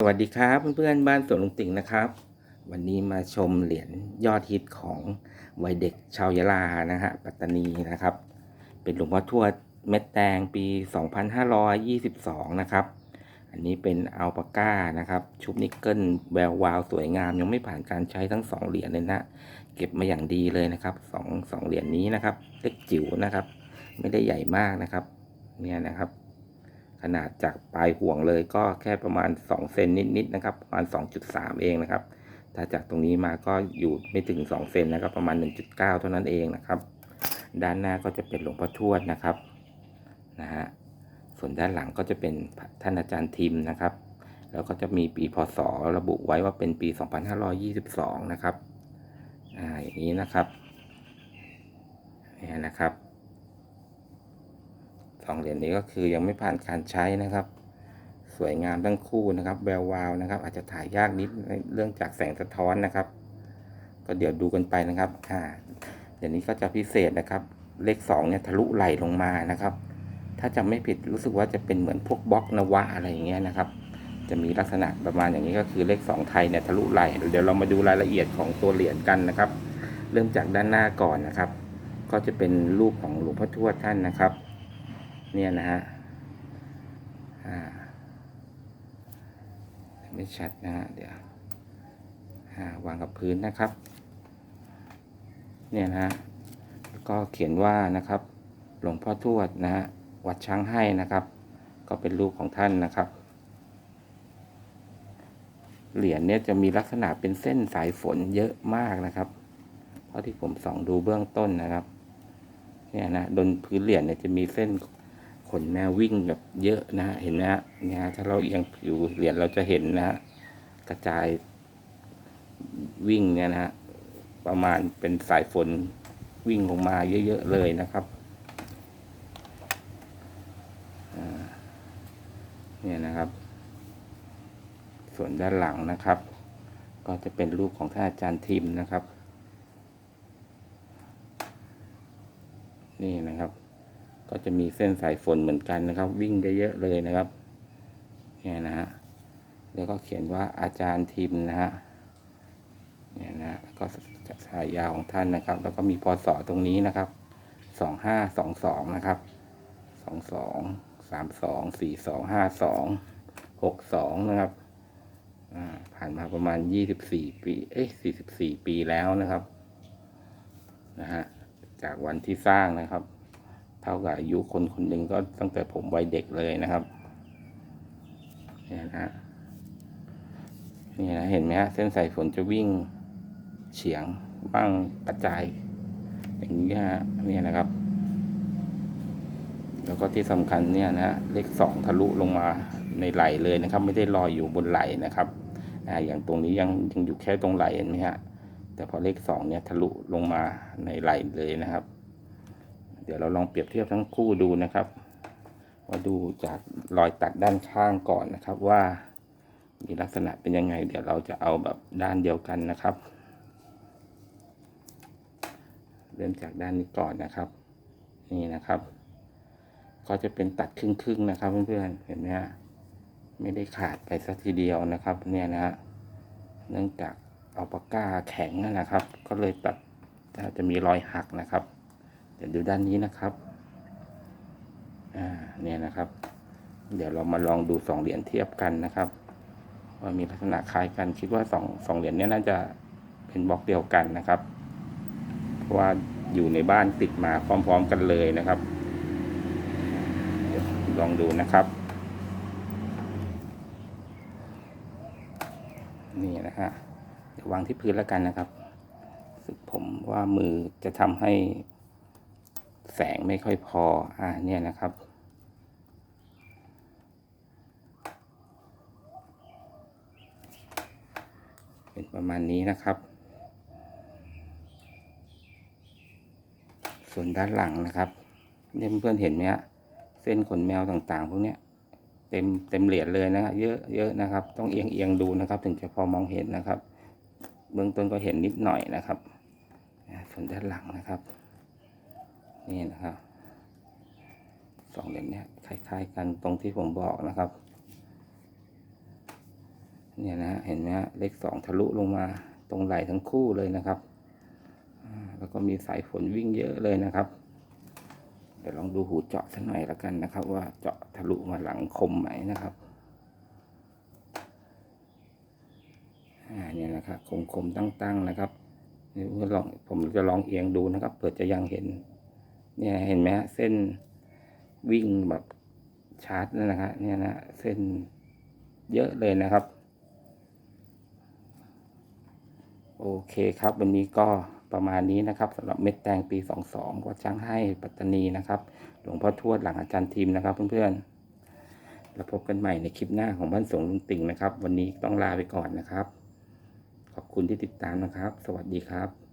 สวัสดีครับเพื่อนๆบ้านสวนลุงติ่งนะครับ วันนี้มาชมเหรียญยอดฮิตของวัยเด็กชาวยะลานะฮะปัตตานีนะครับ เป็นหลวงพ่อทวดเม็ดแดงปี 2522 นะครับ อันนี้เป็นอัลปาก้านะครับ ชุบนิกเกิลแวววาวสวยงาม ยังไม่ผ่านการใช้ทั้ง 2 เหรียญเลยนะเก็บมาอย่างดีเลยนะครับสองสองเหรียญนี้นะครับเล็กจิ๋วนะครับ ไม่ได้ใหญ่มากนะครับเนี่ยนะครับ ขนาดจากปลายห่วงเลยก็แค่ประมาณ 2 เซนนิดๆนะครับประมาณ 2.3 เองนะครับ ถ้าจากตรงนี้มาก็อยู่ไม่ถึง 2 เซนนะครับประมาณ 1.9 เท่านั้นเองนะครับ ด้านหน้าก็จะเป็นหลวงพ่อทวดนะครับนะฮะส่วนด้านหลังก็จะเป็นท่านอาจารย์ทิมนะครับ แล้วก็จะมีปีพศระบุไว้ว่าเป็นปี 2522 นะครับอ่าอย่างนี้นะครับเนี่ยนะครับ สองเหรียญนี้ก็คือยังไม่ผ่านการใช้นะครับ สวยงามทั้งคู่นะครับแวววาวนะครับ อาจจะถ่ายยากนิดเรื่องจากแสงสะท้อนนะครับ ก็เดี๋ยวดูกันไปนะครับอ่าเดี๋ยวนี้ก็จะพิเศษนะครับ เลขสองเนี่ยทะลุไหลลงมานะครับ ถ้าจำไม่ผิดรู้สึกว่าจะเป็นเหมือนพวกบล็อกนวะอะไรอย่างเงี้ยนะครับ จะมีลักษณะประมาณอย่างนี้ก็คือเลขสองไทยเนี่ยทะลุไหลเดี๋ยวเรามาดูรายละเอียดของตัวเหรียญกันนะครับ เริ่มจากด้านหน้าก่อนนะครับ ก็จะเป็นรูปของหลวงพ่อทวดท่านนะครับ เนี่ยนะฮะอ่าไม่ชัดนะฮะเดี๋ยวอ่าวางกับพื้นนะครับ เนี่ยนะฮะก็เขียนว่านะครับ หลวงพ่อทวดนะฮะวัดช้างให้นะครับ ก็เป็นรูปของท่านนะครับ เหรียญเนี่ยจะมีลักษณะเป็นเส้นสายฝนเยอะมากนะครับเพราะที่ผมส่องดูเบื้องต้นนะครับ เนี่ยนะบนพื้นเหรียญเนี่ยจะมีเส้น ขนแมววิ่งแบบเยอะนะฮะเห็นไหมฮะเนี่ยฮะถ้าเราเอียงผิวเหรียญเราจะเห็นนะฮะกระจายวิ่งเนี่ยนะฮะประมาณเป็นสายฝนวิ่งลงมาเยอะๆเลยนะครับเนี่ยนะครับ ส่วนด้านหลังนะครับ ก็จะเป็นรูปของท่านอาจารย์ทิมนะครับ นี่นะครับ ก็จะมีเส้นสายฝนเหมือนกันนะครับ วิ่งเยอะๆเลยนะครับเนี่ยนะฮะแล้วก็เขียนว่าอาจารย์ทิมนะฮะเนี่ยนะแล้วก็สายยาวของท่านนะครับ แล้วก็มีพศตรงนี้นะครับสองห้าสองสองนะครับสองสองสามสองสี่สองห้าสองหกสองนะครับผ่านมาประมาณยี่สิบสี่ปีเอ้ยสี่สิบสี่ปีแล้วนะครับนะฮะจากวันที่สร้างนะครับ ท่ากับอายุคนคนหนึ่งก็ตั้งแต่ผมวัยเด็กเลยนะครับเนี่ยนะฮะนี่นะเห็นไหมฮะเส้นสายฝนจะวิ่งเฉียงบ้างกระจาย อย่างนี้ฮะนี่นะครับ แล้วก็ที่สำคัญเนี่ยนะเลขสองทะลุลงมาในไหลเลยนะครับ ไม่ได้ลอยอยู่บนไหลนะครับอ่าอย่างตรงนี้ยังยังอยู่แค่ตรงไหลเห็นไหมฮะแต่พอเลขสองเนี่ยทะลุลงมาในไหลเลยนะครับ ดี๋ยวเราลองเปรียบเทียบทั้งคู่ดูนะครับ ว่าดูจากรอยตัดด้านข้างก่อนนะครับว่ามีลักษณะเป็นยังไง เดี๋ยวเราจะเอาแบบด้านเดียวกันนะครับ เริ่มจากด้านนี้ก่อนนะครับ นี่นะครับ ก็จะเป็นตัดครึ่งๆนะครับเพื่อนๆเห็นไหมฮะไม่ได้ขาดไปสักทีเดียวนะครับ เนี่ยนะฮะเนื่องจากเอาปากกาแข็งนะครับ ก็เลยตัดจะมีรอยหักนะครับ เดี๋ยวดูด้านนี้นะครับ อ่า เนี่ยนะครับ เดี๋ยวเรามาลองดูสองเหรียญเทียบกันนะครับ ว่ามีลักษณะคล้ายกัน คิดว่าสองสองเหรียญนี้น่าจะเป็นบล็อกเดียวกันนะครับ เพราะว่าอยู่ในบ้านติดมาพร้อม ๆ กันเลยนะครับ ลองดูนะครับ นี่นะฮะเดี๋ยววางที่พื้นแล้วกันนะครับสึกผมว่ามือจะทำให้ แสงไม่ค่อยพอ อ่าเนี่ยนะครับ เป็นประมาณนี้นะครับ ส่วนด้านหลังนะครับเนี่ยเพื่อนเห็นไหมฮะเส้นขนแมวต่างๆ พวกเนี้ยเต็มเต็มเหรียญเลยนะเยอะเยอะนะครับ ต้องเอียงเอียงดูนะครับ ถึงจะพอมองเห็นนะครับ เบื้องต้นก็เห็นนิดหน่อยนะครับส่วนด้านหลังนะครับ นี่นะครับสองเหรียญเนี้ยคล้าย ๆ กันตรงที่ผมบอกนะครับเนี่ยนะฮะเห็นไหมฮะเลขสองทะลุลงมาตรงไหล่ทั้งคู่เลยนะครับแล้วก็มีสายฝนวิ่งเยอะเลยนะครับ เดี๋ยวลองดูหูเจาะสักหน่อยแล้วกันนะครับ ว่าเจาะทะลุมาหลังคมไหมนะครับเนี่ยนะครับคมคมๆตั้งๆนะครับผมลองผมจะลองเอียงดูนะครับเผื่อจะยังเห็น เนี่ยเห็นไหมฮะเส้นวิ่งแบบชาร์จนั่นนะฮะเนี่ยนะเส้นเยอะเลยนะครับ โอเคครับ วันนี้ก็ประมาณนี้นะครับสำหรับเม็ดแตงปี22วัดช้างให้ปัตตานีนะครับ หลวงพ่อทวดหลังอาจารย์ทีมนะครับ เพื่อนๆแล้วพบกันใหม่ในคลิปหน้าของบ้านสงลุงติ่งนะครับ วันนี้ต้องลาไปก่อนนะครับ ขอบคุณที่ติดตามนะครับ สวัสดีครับ